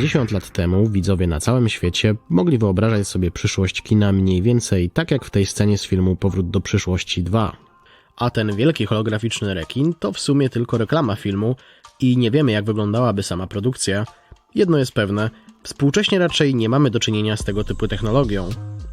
kilkadziesiąt lat temu widzowie na całym świecie mogli wyobrażać sobie przyszłość kina mniej więcej tak jak w tej scenie z filmu Powrót do przyszłości 2. A ten wielki holograficzny rekin to w sumie tylko reklama filmu i nie wiemy jak wyglądałaby sama produkcja. Jedno jest pewne, współcześnie raczej nie mamy do czynienia z tego typu technologią.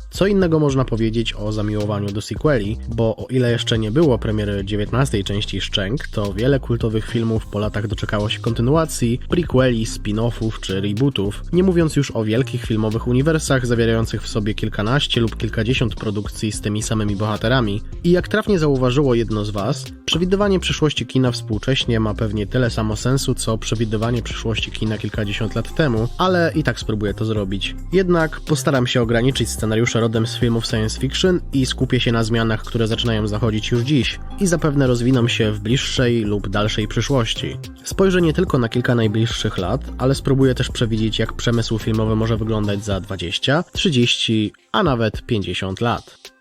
Co innego można powiedzieć o zamiłowaniu do sequeli, bo o ile jeszcze nie było premiery 19 części Szczęk, to wiele kultowych filmów po latach doczekało się kontynuacji, prequeli, spin-offów czy rebootów, nie mówiąc już o wielkich filmowych uniwersach zawierających w sobie kilkanaście lub kilkadziesiąt produkcji z tymi samymi bohaterami. I jak trafnie zauważyło jedno z Was, przewidywanie przyszłości kina współcześnie ma pewnie tyle samo sensu, co przewidywanie przyszłości kina kilkadziesiąt lat temu, ale i tak spróbuję to zrobić. Jednak postaram się ograniczyć scenariusze rodem z filmów science fiction i skupię się na zmianach, które zaczynają zachodzić już dziś i zapewne rozwiną się w bliższej lub dalszej przyszłości. Spojrzę nie tylko na kilka najbliższych lat, ale spróbuję też przewidzieć, jak przemysł filmowy może wyglądać za 20, 30, a nawet 50 lat.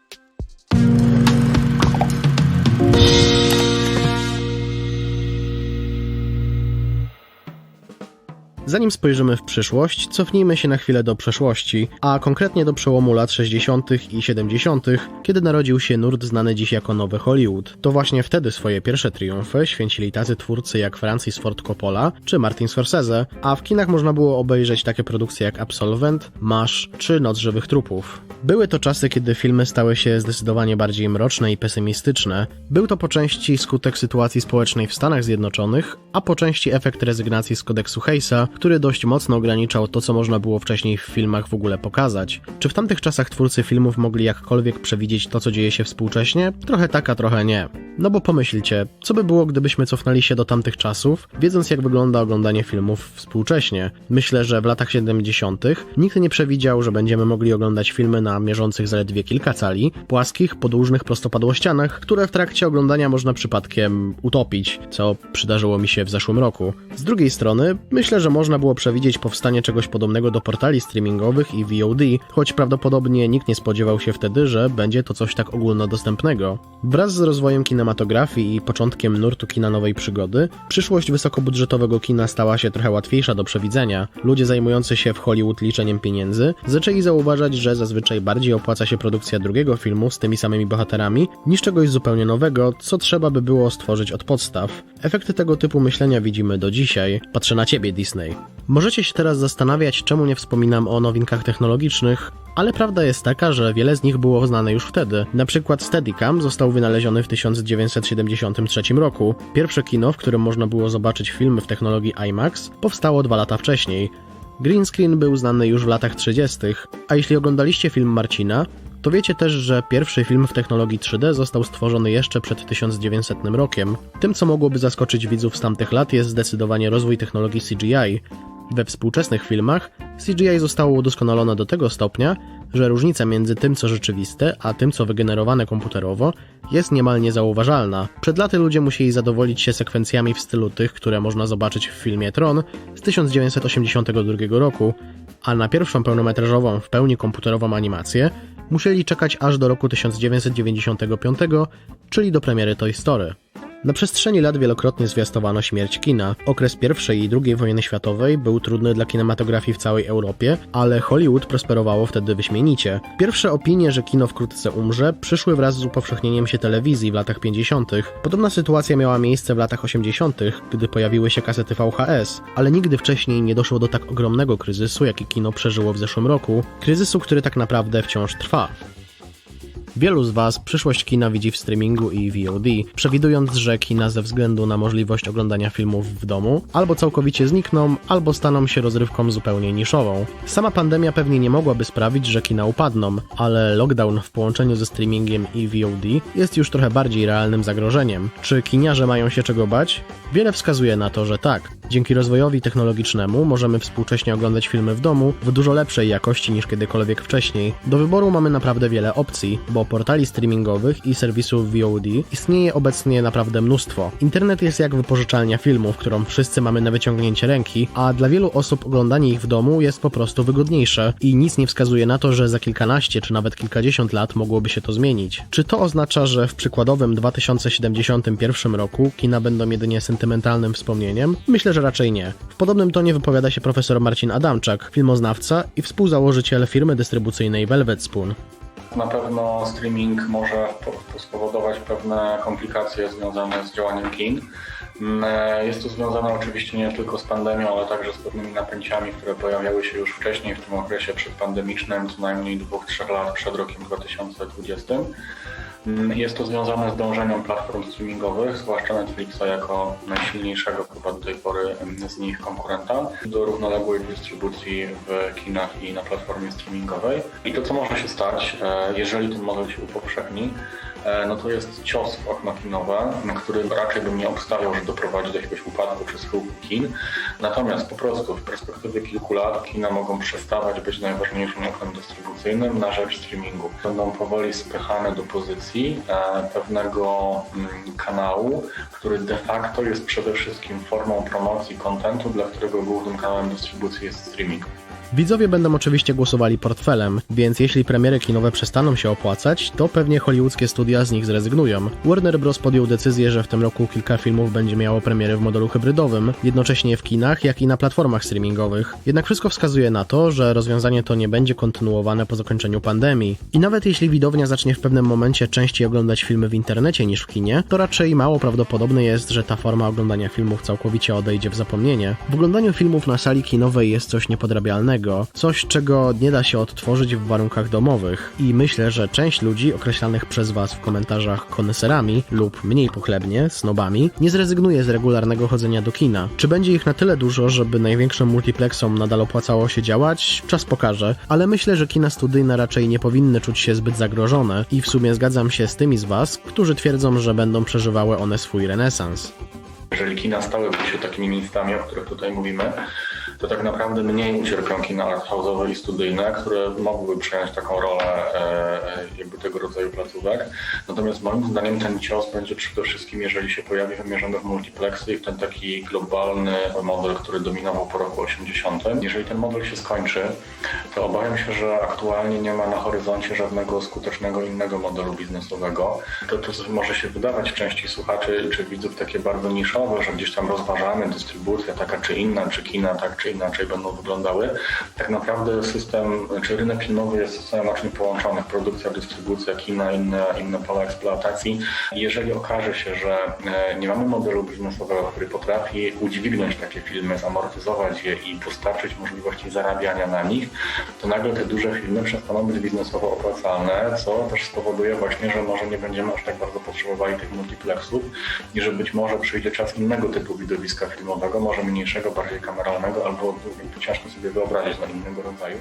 Zanim spojrzymy w przyszłość, cofnijmy się na chwilę do przeszłości, a konkretnie do przełomu lat 60. i 70., kiedy narodził się nurt znany dziś jako Nowy Hollywood. To właśnie wtedy swoje pierwsze triumfy święcili tacy twórcy jak Francis Ford Coppola czy Martin Scorsese, a w kinach można było obejrzeć takie produkcje jak Absolvent, Masz czy Noc Żywych Trupów. Były to czasy, kiedy filmy stały się zdecydowanie bardziej mroczne i pesymistyczne. Był to po części skutek sytuacji społecznej w Stanach Zjednoczonych, a po części efekt rezygnacji z kodeksu Hayesa, który dość mocno ograniczał to, co można było wcześniej w filmach w ogóle pokazać. Czy w tamtych czasach twórcy filmów mogli jakkolwiek przewidzieć to, co dzieje się współcześnie? Trochę tak, a trochę nie. No bo pomyślcie, co by było, gdybyśmy cofnęli się do tamtych czasów, wiedząc jak wygląda oglądanie filmów współcześnie? Myślę, że w latach 70. nikt nie przewidział, że będziemy mogli oglądać filmy na mierzących zaledwie kilka cali, płaskich, podłużnych prostopadłościanach, które w trakcie oglądania można przypadkiem utopić, co przydarzyło mi się w zeszłym roku. Z drugiej strony, myślę, że można było przewidzieć powstanie czegoś podobnego do portali streamingowych i VOD, choć prawdopodobnie nikt nie spodziewał się wtedy, że będzie to coś tak ogólnodostępnego. Wraz z rozwojem kinematografii i początkiem nurtu kina nowej przygody, przyszłość wysokobudżetowego kina stała się trochę łatwiejsza do przewidzenia. Ludzie zajmujący się w Hollywood liczeniem pieniędzy zaczęli zauważać, że zazwyczaj bardziej opłaca się produkcja drugiego filmu z tymi samymi bohaterami niż czegoś zupełnie nowego, co trzeba by było stworzyć od podstaw. Efekty tego typu myślenia widzimy do dzisiaj. Patrzę na ciebie, Disney. Możecie się teraz zastanawiać, czemu nie wspominam o nowinkach technologicznych, ale prawda jest taka, że wiele z nich było znane już wtedy. Na przykład Steadicam został wynaleziony w 1973 roku. Pierwsze kino, w którym można było zobaczyć filmy w technologii IMAX, powstało dwa lata wcześniej. Green screen był znany już w latach 30., a jeśli oglądaliście film Marcina, to wiecie też, że pierwszy film w technologii 3D został stworzony jeszcze przed 1900 rokiem. Tym, co mogłoby zaskoczyć widzów z tamtych lat, jest zdecydowanie rozwój technologii CGI. We współczesnych filmach CGI zostało udoskonalone do tego stopnia, że różnica między tym, co rzeczywiste, a tym, co wygenerowane komputerowo, jest niemal niezauważalna. Przed laty ludzie musieli zadowolić się sekwencjami w stylu tych, które można zobaczyć w filmie Tron z 1982 roku, a na pierwszą pełnometrażową, w pełni komputerową animację musieli czekać aż do roku 1995, czyli do premiery Toy Story. Na przestrzeni lat wielokrotnie zwiastowano śmierć kina. Okres I i II wojny światowej był trudny dla kinematografii w całej Europie, ale Hollywood prosperowało wtedy wyśmienicie. Pierwsze opinie, że kino wkrótce umrze, przyszły wraz z upowszechnieniem się telewizji w latach 50. Podobna sytuacja miała miejsce w latach 80., gdy pojawiły się kasety VHS, ale nigdy wcześniej nie doszło do tak ogromnego kryzysu, jaki kino przeżyło w zeszłym roku. Kryzysu, który tak naprawdę wciąż trwa. Wielu z Was przyszłość kina widzi w streamingu i VOD, przewidując, że kina ze względu na możliwość oglądania filmów w domu albo całkowicie znikną, albo staną się rozrywką zupełnie niszową. Sama pandemia pewnie nie mogłaby sprawić, że kina upadną, ale lockdown w połączeniu ze streamingiem i VOD jest już trochę bardziej realnym zagrożeniem. Czy kiniarze mają się czego bać? Wiele wskazuje na to, że tak. Dzięki rozwojowi technologicznemu możemy współcześnie oglądać filmy w domu w dużo lepszej jakości niż kiedykolwiek wcześniej. Do wyboru mamy naprawdę wiele opcji, bo portali streamingowych i serwisów VOD istnieje obecnie naprawdę mnóstwo. Internet jest jak wypożyczalnia filmów, którą wszyscy mamy na wyciągnięcie ręki, a dla wielu osób oglądanie ich w domu jest po prostu wygodniejsze i nic nie wskazuje na to, że za kilkanaście czy nawet kilkadziesiąt lat mogłoby się to zmienić. Czy to oznacza, że w przykładowym 2071 roku kina będą jedynie sentymentalnym wspomnieniem? Myślę, że raczej nie. W podobnym tonie wypowiada się profesor Marcin Adamczak, filmoznawca i współzałożyciel firmy dystrybucyjnej Velvet Spoon. Na pewno streaming może po- spowodować pewne komplikacje związane z działaniem kin. Mm, e, Jest to związane oczywiście nie tylko z pandemią, ale także z pewnymi napięciami, które pojawiały się już wcześniej w tym okresie przedpandemicznym, co najmniej dwóch, trzech lat przed rokiem 2020. Mm, Jest to związane z dążeniem platform streamingowych, zwłaszcza Netflixa jako najsilniejszego chyba do tej pory mm, z nich konkurenta, do równoległej dystrybucji w kinach i na platformie streamingowej. I to, co może się stać, e, jeżeli ten model się upowszechni, no to jest cios w okno kinowe, na który raczej bym nie obstawiał, że doprowadzi do jakiegoś upadku czy schyłku kin. Natomiast po prostu w perspektywie kilku lat kina mogą przestawać być najważniejszym oknem dystrybucyjnym na rzecz streamingu. Będą powoli spychane do pozycji e, pewnego mm, kanału, który de facto jest przede wszystkim formą promocji kontentu, dla którego głównym kanałem dystrybucji jest streaming. Widzowie będą oczywiście głosowali portfelem, więc jeśli premiery kinowe przestaną się opłacać, to pewnie hollywoodzkie studia z nich zrezygnują. Warner Bros. podjął decyzję, że w tym roku kilka filmów będzie miało premiery w modelu hybrydowym, jednocześnie w kinach, jak i na platformach streamingowych. Jednak wszystko wskazuje na to, że rozwiązanie to nie będzie kontynuowane po zakończeniu pandemii. I nawet jeśli widownia zacznie w pewnym momencie częściej oglądać filmy w internecie niż w kinie, to raczej mało prawdopodobne jest, że ta forma oglądania filmów całkowicie odejdzie w zapomnienie. W oglądaniu filmów na sali kinowej jest coś niepodrabialnego, coś czego nie da się odtworzyć w warunkach domowych. I myślę, że część ludzi określanych przez Was w komentarzach koneserami lub mniej pochlebnie snobami nie zrezygnuje z regularnego chodzenia do kina. Czy będzie ich na tyle dużo, żeby największym multiplexom nadal opłacało się działać? Czas pokaże, ale myślę, że kina studyjne raczej nie powinny czuć się zbyt zagrożone i w sumie zgadzam się z tymi z Was, którzy twierdzą, że będą przeżywały one swój renesans. Jeżeli kina stałyby się takimi miejscami, o których tutaj mówimy, to tak naprawdę mniej ucierpią kina arthouse'owe i studyjne, które mogłyby przejąć taką rolę e, e, jakby tego rodzaju placówek. Natomiast moim zdaniem ten cios będzie przede wszystkim, jeżeli się pojawi wymierzony w multiplexy i w ten taki globalny model, który dominował po roku 80. Jeżeli ten model się skończy, to obawiam się, że aktualnie nie ma na horyzoncie żadnego skutecznego innego modelu biznesowego. To, to może się wydawać części słuchaczy czy widzów takie bardzo niszowe, że gdzieś tam rozważamy dystrybucja taka czy inna, czy kina tak czy inaczej będą wyglądały. Tak naprawdę system, czy rynek filmowy jest systemem naczyń połączonych, produkcja, dystrybucja, kina, inne, inne pola eksploatacji. Jeżeli okaże się, że e, nie mamy modelu biznesowego, który potrafi udźwignąć takie filmy, zamortyzować je i dostarczyć możliwości zarabiania na nich, to nagle te duże filmy przestaną być biznesowo opłacalne, co też spowoduje właśnie, że może nie będziemy aż tak bardzo potrzebowali tych multiplexów i że być może przyjdzie czas innego typu widowiska filmowego, może mniejszego, bardziej kameralnego, albo jakby ciężko sobie wyobrazić na innego rodzaju.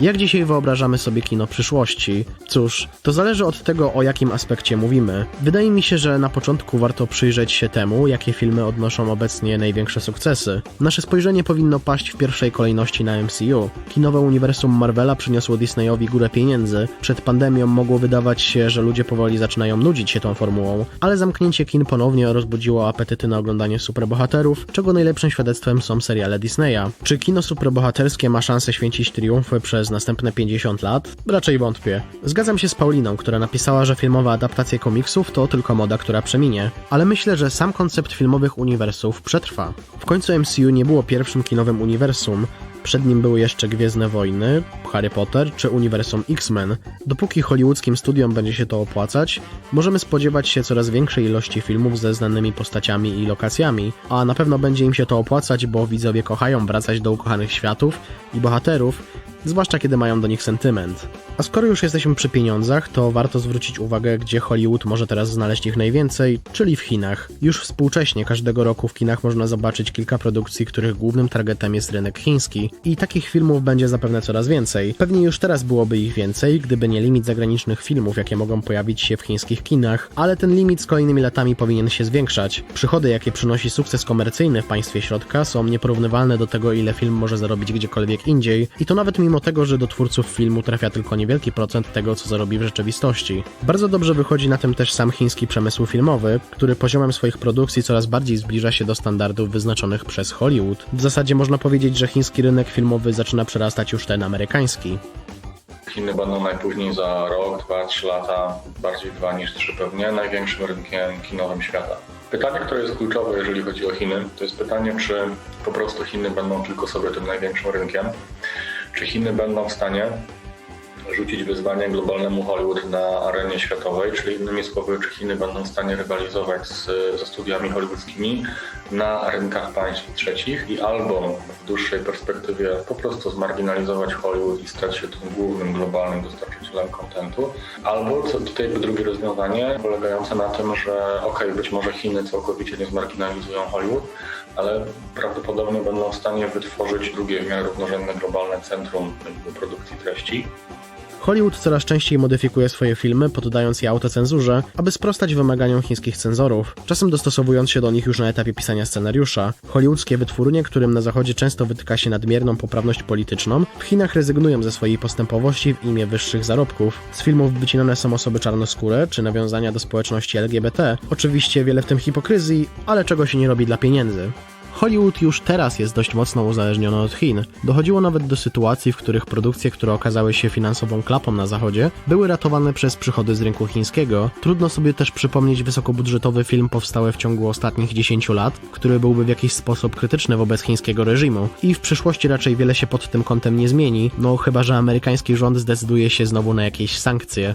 Jak dzisiaj wyobrażamy sobie kino przyszłości? Cóż, to zależy od tego, o jakim aspekcie mówimy. Wydaje mi się, że na początku warto przyjrzeć się temu, jakie filmy odnoszą obecnie największe sukcesy. Nasze spojrzenie powinno paść w pierwszej kolejności na MCU. Kinowe uniwersum Marvela przyniosło Disneyowi górę pieniędzy. Przed pandemią mogło wydawać się, że ludzie powoli zaczynają nudzić się tą formułą, ale zamknięcie kin ponownie rozbudziło apetyty na oglądanie superbohaterów, czego najlepszym świadectwem są seriale Disneya. Czy kino superbohaterskie ma szansę święcić triumfy przez następne 50 lat? Raczej wątpię. Zgadzam się z Pauliną, która napisała, że filmowe adaptacje komiksów to tylko moda, która przeminie, ale myślę, że sam koncept filmowych uniwersów przetrwa. W końcu MCU nie było pierwszym kinowym uniwersum, przed nim były jeszcze Gwiezdne Wojny, Harry Potter czy uniwersum X-Men. Dopóki hollywoodzkim studiom będzie się to opłacać, możemy spodziewać się coraz większej ilości filmów ze znanymi postaciami i lokacjami, a na pewno będzie im się to opłacać, bo widzowie kochają wracać do ukochanych światów i bohaterów, zwłaszcza kiedy mają do nich sentyment. A skoro już jesteśmy przy pieniądzach, to warto zwrócić uwagę, gdzie Hollywood może teraz znaleźć ich najwięcej, czyli w Chinach. Już współcześnie każdego roku w kinach można zobaczyć kilka produkcji, których głównym targetem jest rynek chiński i takich filmów będzie zapewne coraz więcej. Pewnie już teraz byłoby ich więcej, gdyby nie limit zagranicznych filmów, jakie mogą pojawić się w chińskich kinach, ale ten limit z kolejnymi latami powinien się zwiększać. Przychody, jakie przynosi sukces komercyjny w państwie środka są nieporównywalne do tego, ile film może zarobić gdziekolwiek indziej i to nawet mimo pomimo tego, że do twórców filmu trafia tylko niewielki procent tego, co zarobi w rzeczywistości. Bardzo dobrze wychodzi na tym też sam chiński przemysł filmowy, który poziomem swoich produkcji coraz bardziej zbliża się do standardów wyznaczonych przez Hollywood. W zasadzie można powiedzieć, że chiński rynek filmowy zaczyna przerastać już ten amerykański. Chiny będą najpóźniej za rok, dwa, trzy lata, bardziej dwa niż trzy pewnie, największym rynkiem kinowym świata. Pytanie, które jest kluczowe, jeżeli chodzi o Chiny, to jest pytanie, czy po prostu Chiny będą tylko sobie tym największym rynkiem, czy Chiny będą w stanie rzucić wyzwanie globalnemu Hollywood na arenie światowej, czyli innymi słowy, czy Chiny będą w stanie rywalizować z, ze studiami hollywoodzkimi na rynkach państw trzecich i albo w dłuższej perspektywie po prostu zmarginalizować Hollywood i stać się tym głównym globalnym dostarczycielem kontentu, albo co, tutaj drugie rozwiązanie polegające na tym, że ok, być może Chiny całkowicie nie zmarginalizują Hollywood, ale prawdopodobnie będą w stanie wytworzyć drugie w miarę równorzędne globalne centrum produkcji treści. Hollywood coraz częściej modyfikuje swoje filmy, poddając je autocenzurze, aby sprostać wymaganiom chińskich cenzorów, czasem dostosowując się do nich już na etapie pisania scenariusza. Hollywoodzkie wytwórnie, którym na zachodzie często wytyka się nadmierną poprawność polityczną, w Chinach rezygnują ze swojej postępowości w imię wyższych zarobków. Z filmów wycinane są osoby czarnoskóre, czy nawiązania do społeczności LGBT. Oczywiście wiele w tym hipokryzji, ale czego się nie robi dla pieniędzy. Hollywood już teraz jest dość mocno uzależniony od Chin. Dochodziło nawet do sytuacji, w których produkcje, które okazały się finansową klapą na zachodzie, były ratowane przez przychody z rynku chińskiego. Trudno sobie też przypomnieć wysokobudżetowy film powstały w ciągu ostatnich 10 lat, który byłby w jakiś sposób krytyczny wobec chińskiego reżimu. I w przyszłości raczej wiele się pod tym kątem nie zmieni, no chyba że amerykański rząd zdecyduje się znowu na jakieś sankcje.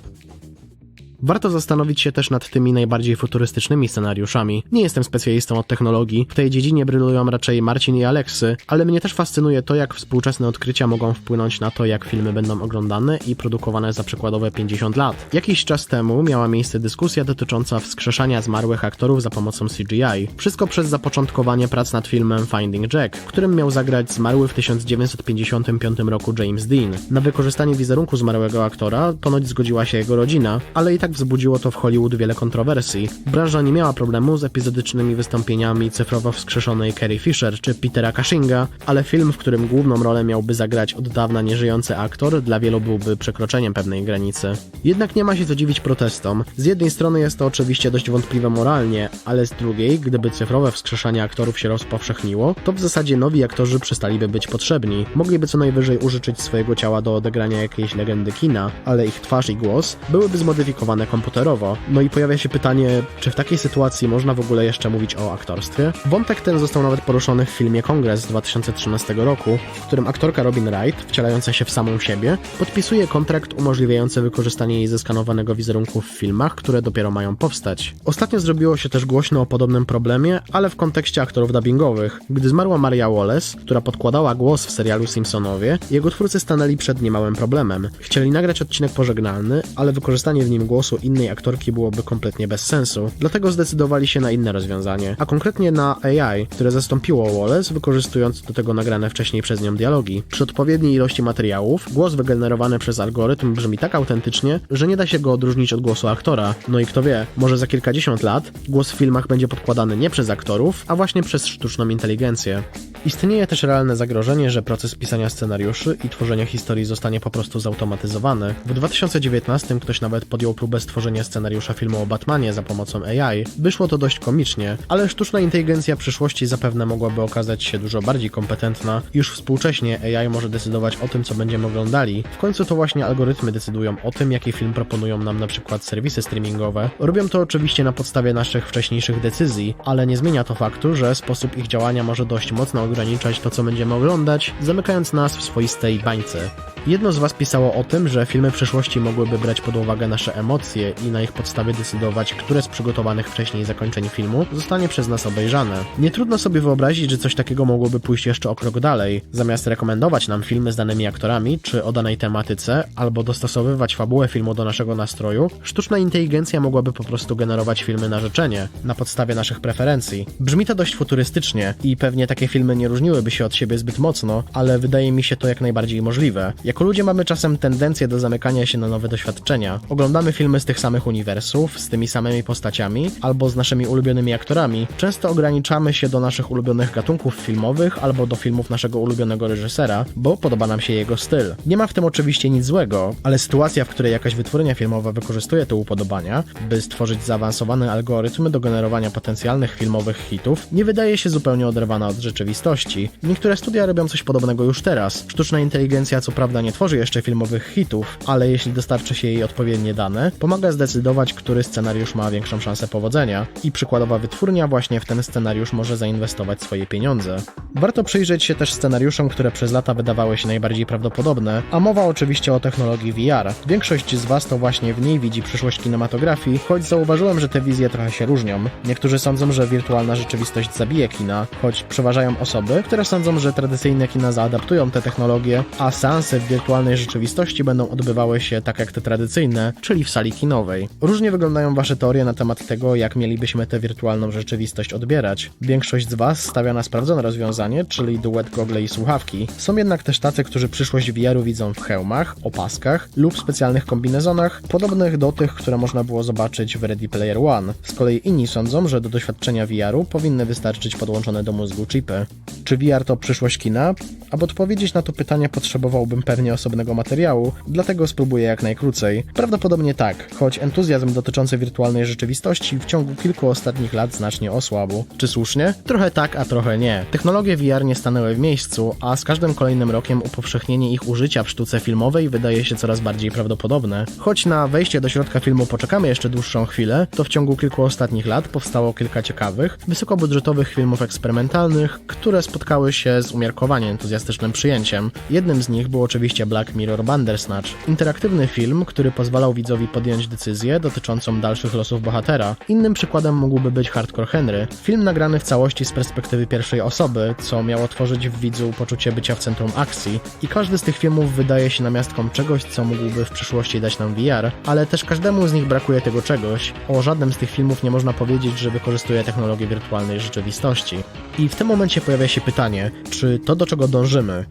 Warto zastanowić się też nad tymi najbardziej futurystycznymi scenariuszami. Nie jestem specjalistą od technologii, w tej dziedzinie brylują raczej Marcin i Aleksy, ale mnie też fascynuje to, jak współczesne odkrycia mogą wpłynąć na to, jak filmy będą oglądane i produkowane za przykładowe 50 lat. Jakiś czas temu miała miejsce dyskusja dotycząca wskrzeszania zmarłych aktorów za pomocą CGI. Wszystko przez zapoczątkowanie prac nad filmem Finding Jack, którym miał zagrać zmarły w 1955 roku James Dean. Na wykorzystanie wizerunku zmarłego aktora ponoć zgodziła się jego rodzina, ale i tak wzbudziło to w Hollywood wiele kontrowersji. Branża nie miała problemu z epizodycznymi wystąpieniami cyfrowo wskrzeszonej Carrie Fisher czy Petera Cushinga, ale film, w którym główną rolę miałby zagrać od dawna nieżyjący aktor, dla wielu byłby przekroczeniem pewnej granicy. Jednak nie ma się co dziwić protestom. Z jednej strony jest to oczywiście dość wątpliwe moralnie, ale z drugiej, gdyby cyfrowe wskrzeszanie aktorów się rozpowszechniło, to w zasadzie nowi aktorzy przestaliby być potrzebni. Mogliby co najwyżej użyczyć swojego ciała do odegrania jakiejś legendy kina, ale ich twarz i głos byłyby zmodyfikowane komputerowo. No i pojawia się pytanie, czy w takiej sytuacji można w ogóle jeszcze mówić o aktorstwie? Wątek ten został nawet poruszony w filmie Kongres z 2013 roku, w którym aktorka Robin Wright, wcielająca się w samą siebie, podpisuje kontrakt umożliwiający wykorzystanie jej zeskanowanego wizerunku w filmach, które dopiero mają powstać. Ostatnio zrobiło się też głośno o podobnym problemie, ale w kontekście aktorów dubbingowych. Gdy zmarła Maria Wallace, która podkładała głos w serialu Simpsonowie, jego twórcy stanęli przed niemałym problemem. Chcieli nagrać odcinek pożegnalny, ale wykorzystanie w nim głosu innej aktorki byłoby kompletnie bez sensu. Dlatego zdecydowali się na inne rozwiązanie, a konkretnie na AI, które zastąpiło Wallace, wykorzystując do tego nagrane wcześniej przez nią dialogi. Przy odpowiedniej ilości materiałów, głos wygenerowany przez algorytm brzmi tak autentycznie, że nie da się go odróżnić od głosu aktora. No i kto wie, może za kilkadziesiąt lat głos w filmach będzie podkładany nie przez aktorów, a właśnie przez sztuczną inteligencję. Istnieje też realne zagrożenie, że proces pisania scenariuszy i tworzenia historii zostanie po prostu zautomatyzowany. W 2019 ktoś nawet podjął próbę stworzenia scenariusza filmu o Batmanie za pomocą AI. Wyszło to dość komicznie, ale sztuczna inteligencja przyszłości zapewne mogłaby okazać się dużo bardziej kompetentna. Już współcześnie AI może decydować o tym, co będziemy oglądali. W końcu to właśnie algorytmy decydują o tym, jaki film proponują nam na przykład serwisy streamingowe. Robią to oczywiście na podstawie naszych wcześniejszych decyzji, ale nie zmienia to faktu, że sposób ich działania może dość mocno ograniczać to, co będziemy oglądać, zamykając nas w swoistej bańce. Jedno z Was pisało o tym, że filmy przyszłości mogłyby brać pod uwagę nasze emocje i na ich podstawie decydować, które z przygotowanych wcześniej zakończeń filmu zostanie przez nas obejrzane. Nie trudno sobie wyobrazić, że coś takiego mogłoby pójść jeszcze o krok dalej. Zamiast rekomendować nam filmy z danymi aktorami czy o danej tematyce, albo dostosowywać fabułę filmu do naszego nastroju, sztuczna inteligencja mogłaby po prostu generować filmy na życzenie, na podstawie naszych preferencji. Brzmi to dość futurystycznie i pewnie takie filmy nie różniłyby się od siebie zbyt mocno, ale wydaje mi się to jak najbardziej możliwe. Jako ludzie mamy czasem tendencję do zamykania się na nowe doświadczenia. Oglądamy film filmy z tych samych uniwersów, z tymi samymi postaciami, albo z naszymi ulubionymi aktorami, często ograniczamy się do naszych ulubionych gatunków filmowych albo do filmów naszego ulubionego reżysera, bo podoba nam się jego styl. Nie ma w tym oczywiście nic złego, ale sytuacja, w której jakaś wytwórnia filmowa wykorzystuje te upodobania, by stworzyć zaawansowane algorytmy do generowania potencjalnych filmowych hitów, nie wydaje się zupełnie oderwana od rzeczywistości. Niektóre studia robią coś podobnego już teraz. Sztuczna inteligencja co prawda nie tworzy jeszcze filmowych hitów, ale jeśli dostarczy się jej odpowiednie dane, pomaga zdecydować, który scenariusz ma większą szansę powodzenia i przykładowa wytwórnia właśnie w ten scenariusz może zainwestować swoje pieniądze. Warto przyjrzeć się też scenariuszom, które przez lata wydawały się najbardziej prawdopodobne, a mowa oczywiście o technologii VR. Większość z Was to właśnie w niej widzi przyszłość kinematografii, choć zauważyłem, że te wizje trochę się różnią. Niektórzy sądzą, że wirtualna rzeczywistość zabije kina, choć przeważają osoby, które sądzą, że tradycyjne kina zaadaptują te technologie, a seanse w wirtualnej rzeczywistości będą odbywały się tak jak te tradycyjne, czyli w sali kinowej. Różnie wyglądają Wasze teorie na temat tego, jak mielibyśmy tę wirtualną rzeczywistość odbierać. Większość z Was stawia na sprawdzone rozwiązanie, czyli duet gogle i słuchawki. Są jednak też tacy, którzy przyszłość VR-u widzą w hełmach, opaskach lub specjalnych kombinezonach, podobnych do tych, które można było zobaczyć w Ready Player One. Z kolei inni sądzą, że do doświadczenia VR-u powinny wystarczyć podłączone do mózgu chipy. Czy VR to przyszłość kina? Aby odpowiedzieć na to pytanie potrzebowałbym pewnie osobnego materiału, dlatego spróbuję jak najkrócej. Prawdopodobnie tak, choć entuzjazm dotyczący wirtualnej rzeczywistości w ciągu kilku ostatnich lat znacznie osłabł. Czy słusznie? Trochę tak, a trochę nie. Technologie VR nie stanęły w miejscu, a z każdym kolejnym rokiem upowszechnienie ich użycia w sztuce filmowej wydaje się coraz bardziej prawdopodobne. Choć na wejście do środka filmu poczekamy jeszcze dłuższą chwilę, to w ciągu kilku ostatnich lat powstało kilka ciekawych, wysokobudżetowych filmów eksperymentalnych, które spotkały się z umiarkowanie entuzjastycznym przyjęciem. Jednym z nich był oczywiście Black Mirror Bandersnatch, interaktywny film, który pozwalał widzowi podjąć decyzję dotyczącą dalszych losów bohatera. Innym przykładem mógłby być Hardcore Henry, film nagrany w całości z perspektywy pierwszej osoby, co miało tworzyć w widzu poczucie bycia w centrum akcji. I każdy z tych filmów wydaje się namiastką czegoś, co mógłby w przyszłości dać nam VR, ale też każdemu z nich brakuje tego czegoś. O żadnym z tych filmów nie można powiedzieć, że wykorzystuje technologię wirtualnej rzeczywistości. I w tym momencie pojawia się pytanie, czy to do czego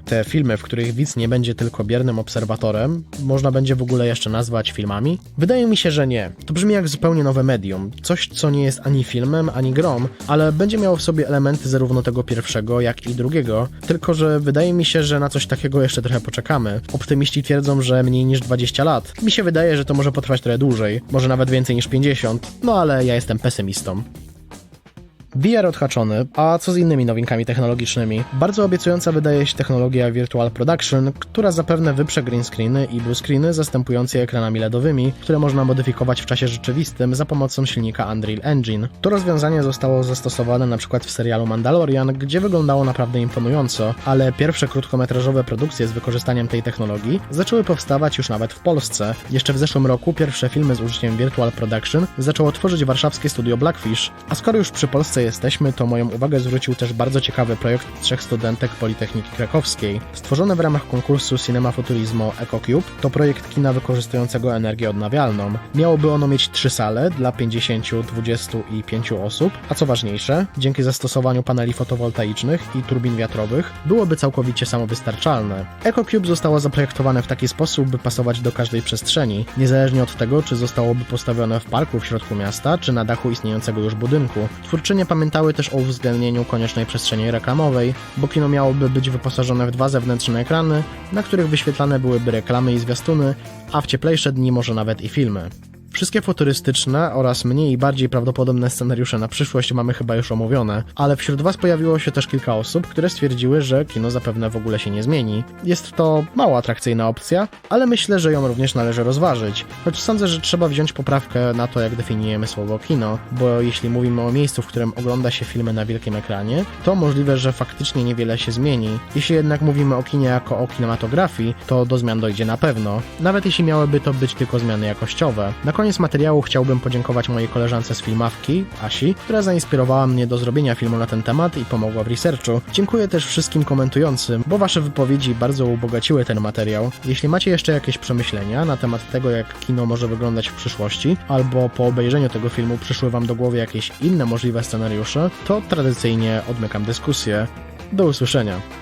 te filmy, w których widz nie będzie tylko biernym obserwatorem, można będzie w ogóle jeszcze nazwać filmami? Wydaje mi się, że nie. To brzmi jak zupełnie nowe medium. Coś, co nie jest ani filmem, ani grą, ale będzie miało w sobie elementy zarówno tego pierwszego, jak i drugiego. Tylko, że wydaje mi się, że na coś takiego jeszcze trochę poczekamy. Optymiści twierdzą, że mniej niż 20 lat. Mi się wydaje, że to może potrwać trochę dłużej, może nawet więcej niż 50, no ale ja jestem pesymistą. VR odhaczony, a co z innymi nowinkami technologicznymi? Bardzo obiecująca wydaje się technologia Virtual Production, która zapewne wyprze green screeny i blue screeny zastępujące je ekranami LEDowymi, które można modyfikować w czasie rzeczywistym za pomocą silnika Unreal Engine. To rozwiązanie zostało zastosowane przykład w serialu Mandalorian, gdzie wyglądało naprawdę imponująco, ale pierwsze krótkometrażowe produkcje z wykorzystaniem tej technologii zaczęły powstawać już nawet w Polsce. Jeszcze w zeszłym roku pierwsze filmy z użyciem Virtual Production zaczęło tworzyć warszawskie studio Blackfish, a skoro już przy Polsce jesteśmy, to moją uwagę zwrócił też bardzo ciekawy projekt trzech studentek Politechniki Krakowskiej. Stworzony w ramach konkursu Cinema Futurismo EcoCube, to projekt kina wykorzystującego energię odnawialną. Miałoby ono mieć trzy sale dla 50, 20 i 5 osób, a co ważniejsze, dzięki zastosowaniu paneli fotowoltaicznych i turbin wiatrowych, byłoby całkowicie samowystarczalne. EcoCube zostało zaprojektowane w taki sposób, by pasować do każdej przestrzeni, niezależnie od tego, czy zostałoby postawione w parku w środku miasta, czy na dachu istniejącego już budynku. Twórczynie pamiętały też o uwzględnieniu koniecznej przestrzeni reklamowej, bo kino miałoby być wyposażone w dwa zewnętrzne ekrany, na których wyświetlane byłyby reklamy i zwiastuny, a w cieplejsze dni może nawet i filmy. Wszystkie futurystyczne oraz mniej i bardziej prawdopodobne scenariusze na przyszłość mamy chyba już omówione, ale wśród Was pojawiło się też kilka osób, które stwierdziły, że kino zapewne w ogóle się nie zmieni. Jest to mało atrakcyjna opcja, ale myślę, że ją również należy rozważyć, choć sądzę, że trzeba wziąć poprawkę na to, jak definiujemy słowo kino, bo jeśli mówimy o miejscu, w którym ogląda się filmy na wielkim ekranie, to możliwe, że faktycznie niewiele się zmieni. Jeśli jednak mówimy o kinie jako o kinematografii, to do zmian dojdzie na pewno, nawet jeśli miałyby to być tylko zmiany jakościowe. Na koniec materiału chciałbym podziękować mojej koleżance z filmawki, Asi, która zainspirowała mnie do zrobienia filmu na ten temat i pomogła w researchu. Dziękuję też wszystkim komentującym, bo wasze wypowiedzi bardzo ubogaciły ten materiał. Jeśli macie jeszcze jakieś przemyślenia na temat tego, jak kino może wyglądać w przyszłości, albo po obejrzeniu tego filmu przyszły wam do głowy jakieś inne możliwe scenariusze, to tradycyjnie odmykam dyskusję. Do usłyszenia.